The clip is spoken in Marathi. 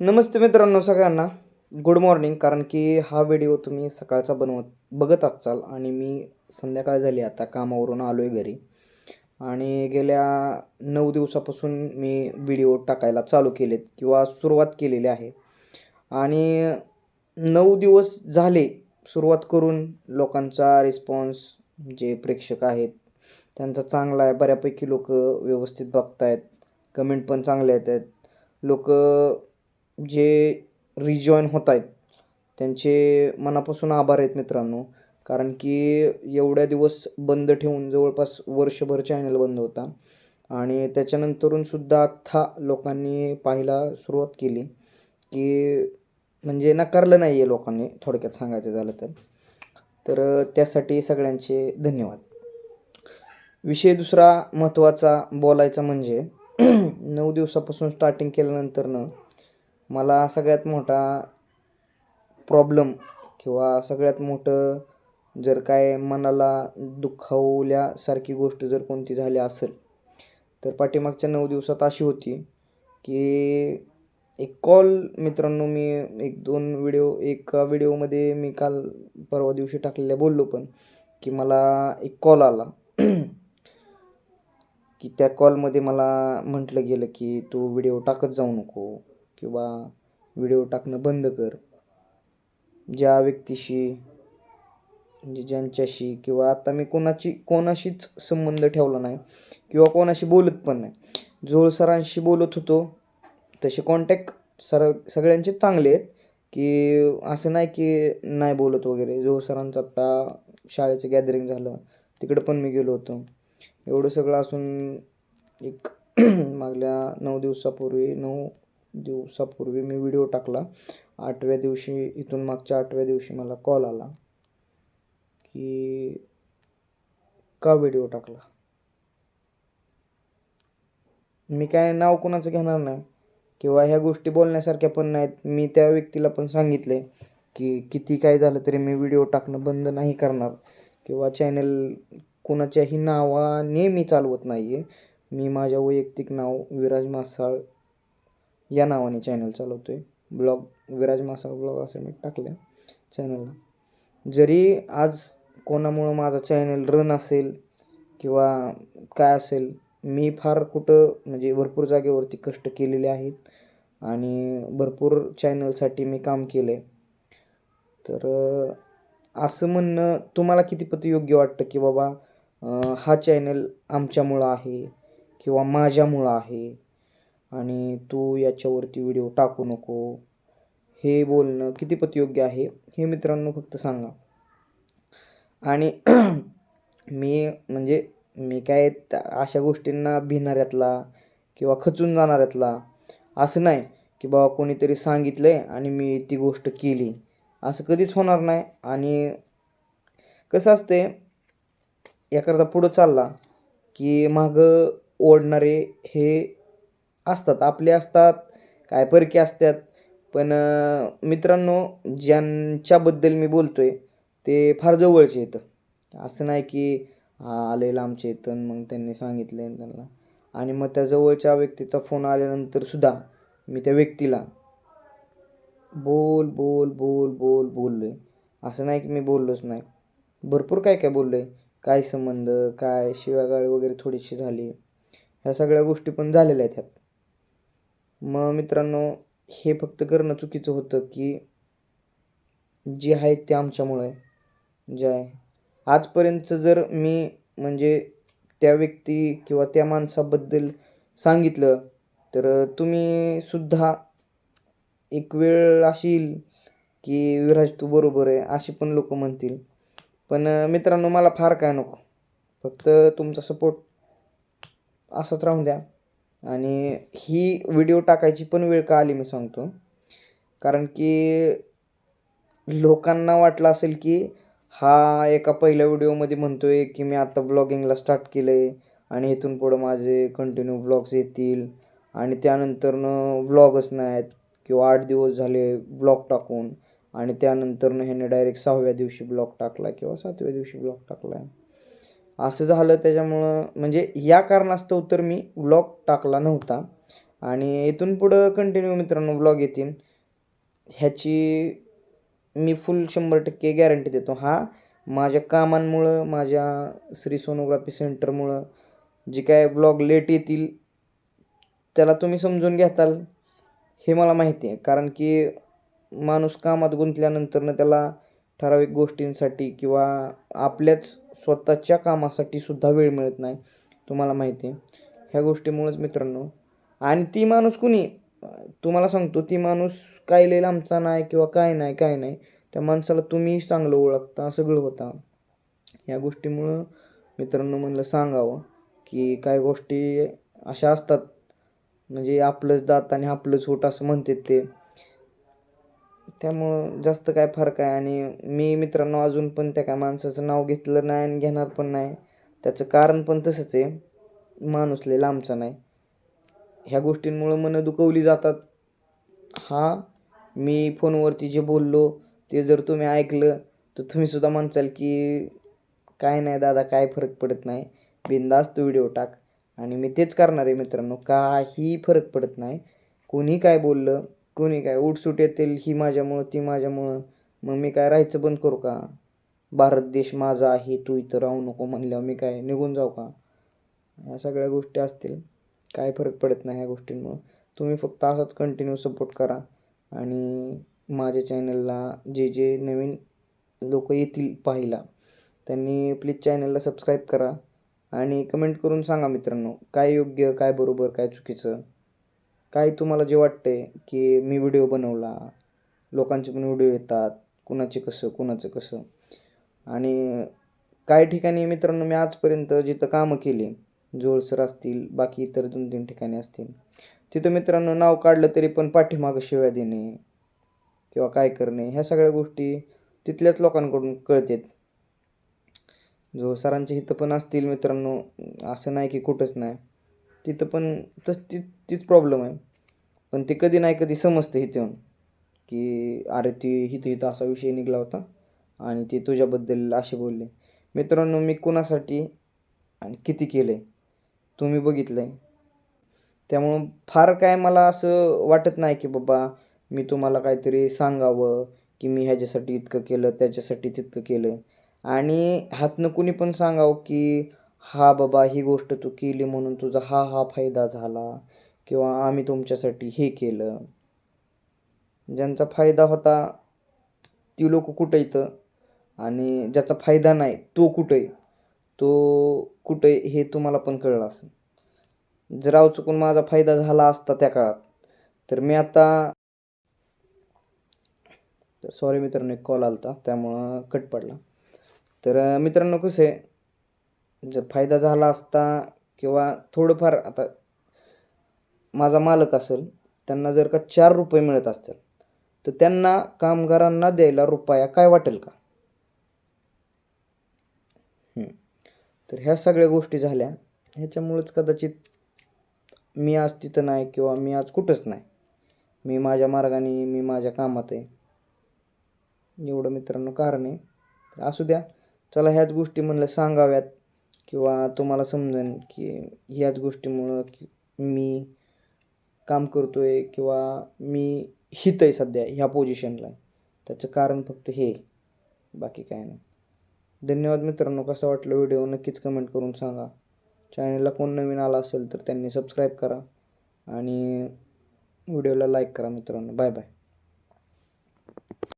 नमस्ते मित्रांनो सगळ्यांना. गुड मॉर्निंग कारण की हा व्हिडिओ तुम्ही सकाळचा बनवत बघत असाल आणि मी संध्याकाळ झाली आता कामावरून आलो आहे घरी. आणि गेल्या नऊ दिवसापासून मी व्हिडिओ टाकायला चालू केलेत किंवा सुरुवात केलेली आहे. आणि नऊ दिवस झाले सुरुवात करून लोकांचा रिस्पॉन्स जे प्रेक्षक आहेत त्यांचा चांगला आहे. बऱ्यापैकी लोक व्यवस्थित बघतायत कमेंट पण चांगले येत आहेत लोक जे रिजॉईन होत आहेत त्यांचे मनापासून आभार आहेत मित्रांनो. कारण की एवढ्या दिवस बंद ठेवून जवळपास वर्षभर चॅनल बंद होता. आणि त्याच्यानंतरून सुद्धा आत्ता लोकांनी पाहायला सुरुवात केली की म्हणजे नाकारलं नाही आहे लोकांनी थोडक्यात सांगायचं झालं तर. तर त्यासाठी सगळ्यांचे धन्यवाद. विषय दुसरा महत्त्वाचा बोलायचा म्हणजे नऊ दिवसापासून स्टार्टिंग केल्यानंतरनं मला सगळ्यात मोठा प्रॉब्लेम किंवा सगळ्यात मोठं जर काय मनाला दुखावल्यासारखी गोष्ट जर कोणती झाली असेल तर पाठीमागच्या नऊ दिवसात अशी होती की एक कॉल मित्रांनो मी एक दोन व्हिडिओ एका व्हिडिओमध्ये मी काल परवा दिवशी टाकलेल्या बोललो पण की मला एक कॉल आला. की त्या कॉलमध्ये मला म्हटलं गेलं की तू व्हिडिओ टाकत जाऊ नको. किंवा व्हिडिओ टाकणं बंद कर. ज्या व्यक्तीशी म्हणजे ज्यांच्याशी किंवा आता मी कोणाची कोणाशीच संबंध ठेवला नाही किंवा कोणाशी बोलत पण नाही. जोळ सरांशी बोलत होतो तसे कॉन्टॅक्ट सर सगळ्यांचे चांगले आहेत की असं नाही की नाही बोलत वगैरे. जोळ सरांचं आत्ता शाळेचं गॅदरिंग झालं तिकडं पण मी गेलो होतो. एवढं सगळं असून एक मागल्या नऊ दिवसापूर्वी नऊ दिवसापूर्वी मी व्हिडिओ टाकला. आठव्या दिवशी इथून मागच्या आठव्या दिवशी मला कॉल आला की का व्हिडिओ टाकला? मी काय नाव कोणाचं घेणार नाही. किंवा ह्या गोष्टी बोलण्यासारख्या पण नाहीत. मी त्या व्यक्तीला पण सांगितले की किती काय झालं तरी मी व्हिडिओ टाकणं बंद नाही करणार. किंवा चॅनल कोणाच्याही नावाने मी चालवत नाही आहे मी माझ्या वैयक्तिक नाव विराज मासाळ या नावाने चॅनल चालवतो आहे ब्लॉग विराज मासा ब्लॉग असं मी टाकलं आहे चॅनलला जरी आज कोणामुळं माझा चॅनल रन असेल किंवा काय असेल मी फार कुठं म्हणजे भरपूर जागेवरती कष्ट केलेले आहेत आणि भरपूर चॅनलसाठी मी काम केलं आहे तर असं म्हणणं तुम्हाला कितीपत योग्य वाटतं की बाबा हा चॅनल आमच्यामुळं आहे किंवा माझ्यामुळं आहे? आणि तू याच्यावरती व्हिडिओ टाकू नको. हे बोलणं कितीपत योग्य आहे हे मित्रांनो फक्त सांगा. आणि मी म्हणजे मी काय अशा गोष्टींना भिणाऱ्यातला किंवा खचून जाणाऱ्यातला असं नाही की बाबा कोणीतरी सांगितलं आहे आणि मी ती गोष्ट केली. असं कधीच होणार नाही आणि कसं असते याकरता पुढं चालला की मागं ओढणारे हे असतात आपले असतात काय परके असतात. पण मित्रांनो ज्यांच्याबद्दल मी बोलतो आहे ते फार जवळचे येतं असं नाही की हा आलेलं आमच्या इथं मग त्यांनी सांगितलं त्यांना. आणि मग त्या जवळच्या व्यक्तीचा फोन आल्यानंतर सुद्धा मी त्या व्यक्तीला बोल बोल बोल बोल बोललो आहे असं नाही की मी बोललोच नाही. भरपूर काय काय बोललो आहे काय संबंध काय शिवागाळ वगैरे थोडीशी झाली. ह्या सगळ्या गोष्टी पण झालेल्या आहेत ह्यात. मग मित्रांनो हे फक्त करणं चुकीचं होतं की जे आहे ते आमच्यामुळं. आहे जे आहे आजपर्यंतचं जर मी म्हणजे त्या व्यक्ती किंवा त्या माणसाबद्दल सांगितलं तर तुम्ही सुद्धा एक वेळ अशी येईल की विराज तू बरोबर आहे अशी पण लोक म्हणतील. पण मित्रांनो मला फार काय नको. फक्त तुमचा सपोर्ट असाच राहून द्या. आणि ही व्हिडिओ टाकायची पण वेळ का आली मी सांगतो. कारण की लोकांना वाटलं असेल की हा एका पहिल्या व्हिडिओमध्ये म्हणतो आहे की मी आता ब्लॉगिंगला स्टार्ट केलं आहे आणि इथून पुढं माझे कंटिन्यू ब्लॉग्स येतील आणि त्यानंतरनं व्लॉगच नाहीत किंवा आठ दिवस झाले ब्लॉग टाकून आणि त्यानंतरनं ह्याने डायरेक्ट सहाव्या दिवशी ब्लॉग टाकला किंवा सातव्या दिवशी ब्लॉग टाकला. आहे असं झालं त्याच्यामुळं म्हणजे या कारणास्तव तर मी ब्लॉग टाकला नव्हता. आणि इथून पुढं कंटिन्यू मित्रांनो ब्लॉग येतील. ह्याची मी फुल शंभर टक्के गॅरंटी देतो. हा माझ्या कामांमुळं माझ्या श्री सोनोग्राफी सेंटरमुळं जे काय ब्लॉग लेट येतील त्याला तुम्ही समजून घेताल हे मला माहिती आहे. कारण की माणूस कामात गुंतल्यानंतरनं त्याला ठराविक गोष्टींसाठी किंवा आपल्याच स्वतःच्या कामासाठी सुद्धा वेळ मिळत नाही तुम्हाला माहिती आहे. ह्या गोष्टीमुळंच मित्रांनो. आणि ती माणूस कुणी? तुम्हाला सांगतो ती माणूस काय लिहिलं आमचा नाही किंवा काय नाही काय नाही. त्या माणसाला तुम्ही चांगलं ओळखता सगळं होता. या गोष्टीमुळं मित्रांनो म्हणलं सांगावं की काय गोष्टी अशा असतात. म्हणजे आपलंच दात आणि आपलंच होट असं म्हणतात ते. त्यामुळं जास्त काय फरक आहे. आणि मी मित्रांनो अजून पण त्या काय माणसाचं नाव घेतलं नाही आणि घेणार पण नाही. त्याचं कारण पण तसंच आहे. माणूस लय लांबचा नाही. ह्या गोष्टींमुळं मनं दुखवली जातात. हा मी फोनवरती जे बोललो ते जर तुम्ही ऐकलं तर तुम्हीसुद्धा म्हणचाल की काय नाही दादा काय फरक पडत नाही. बिंदास्त व्हिडिओ टाक. आणि मी तेच करणार आहे मित्रांनो. काही फरक पडत नाही. कोणी काय बोललं कोणी काय उठसूट येतील ही माझ्यामुळं ती माझ्यामुळं. मग मी काय राहायचं बंद करू का? भारत देश माझा आहे तू इथं राहू नको म्हणल्यावर मी काय निघून जाऊ का? ह्या सगळ्या गोष्टी असतील. काय फरक पडत नाही ह्या गोष्टींमुळं. तुम्ही फक्त असाच कंटिन्यू सपोर्ट करा. आणि माझ्या चॅनलला जे जे नवीन लोक येतील पाहिला त्यांनी प्लीज चॅनलला सबस्क्राईब करा. आणि कमेंट करून सांगा मित्रांनो काय योग्य काय बरोबर काय चुकीचं. काय तुम्हाला जे वाटतंय की मी व्हिडिओ बनवला लोकांचे पण व्हिडिओ येतात कुणाचे कसं कुणाचं कसं. आणि काही ठिकाणी मित्रांनो मी आजपर्यंत जिथं कामं केली जोळसर असतील बाकी इतर दोन तीन ठिकाणी असतील तिथं मित्रांनो नाव काढलं तरी पण पाठीमागं शिव्या देणे किंवा काय करणे ह्या सगळ्या गोष्टी तिथल्याच लोकांकडून कळतात. जो सरांच्या इथं पण असतील मित्रांनो असं नाही की कुठंच नाही. तिथं पण तस ती तीच प्रॉब्लेम आहे. पण ते कधी नाही कधी समजतं इथं येऊन की अरे ती इथं इथं असा विषय निघाला होता आणि ते तुझ्याबद्दल असे बोलले. मित्रांनो मी कुणासाठी आणि किती केलं आहे तुम्ही बघितलं आहे त्यामुळं फार काय मला असं वाटत नाही की बाबा मी तुम्हाला काहीतरी सांगावं की मी ह्याच्यासाठी इतकं केलं त्याच्यासाठी तितकं केलं. आणि ह्यातनं कुणी पण सांगावं की हा बाबा ही गोष्ट तू केली म्हणून तुझा हा हा फायदा झाला किंवा आम्ही तुमच्यासाठी हे केलं. ज्यांचा फायदा होता ती लोक कुठं येतं आणि ज्याचा फायदा नाही तो कुठं आहे? तो कुठं आहे हे तुम्हाला पण कळलं असेल. जर चुकून माझा फायदा झाला असता त्या काळात तर मी आता तर सॉरी मित्रांनो एक कॉल आला होता त्यामुळं कट पडला. तर मित्रांनो कसं आहे? जर फायदा झाला असता किंवा थोडंफार आता माझा मालक असेल त्यांना जर का चार रुपये मिळत असतील तर त्यांना कामगारांना द्यायला रुपया काय वाटेल का? तर ह्या सगळ्या गोष्टी झाल्या. ह्याच्यामुळेच कदाचित मी आज तिथं नाही किंवा मी आज कुठंच नाही. मी माझ्या मार्गाने मी माझ्या कामात आहे. एवढं मित्रांनो कारण आहे. असू द्या. चला ह्याच गोष्टी म्हणलं सांगाव्यात. किंवा तुम्हाला समजेन की ह्याच गोष्टीमुळं की मी काम करतो आहे किंवा मी हित आहे सध्या ह्या पोझिशनला आहे त्याचं कारण फक्त हे. आहे. बाकी काय नाही. धन्यवाद मित्रांनो. कसं वाटलं व्हिडिओ? नक्कीच कमेंट करून सांगा. चॅनलला कोण नवीन आला असेल तर त्यांनी सबस्क्राईब करा. आणि व्हिडिओला लाईक करा मित्रांनो. Bye bye